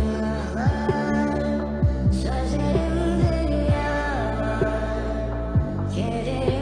Günahlar, sözlerimde rüyalar, kederim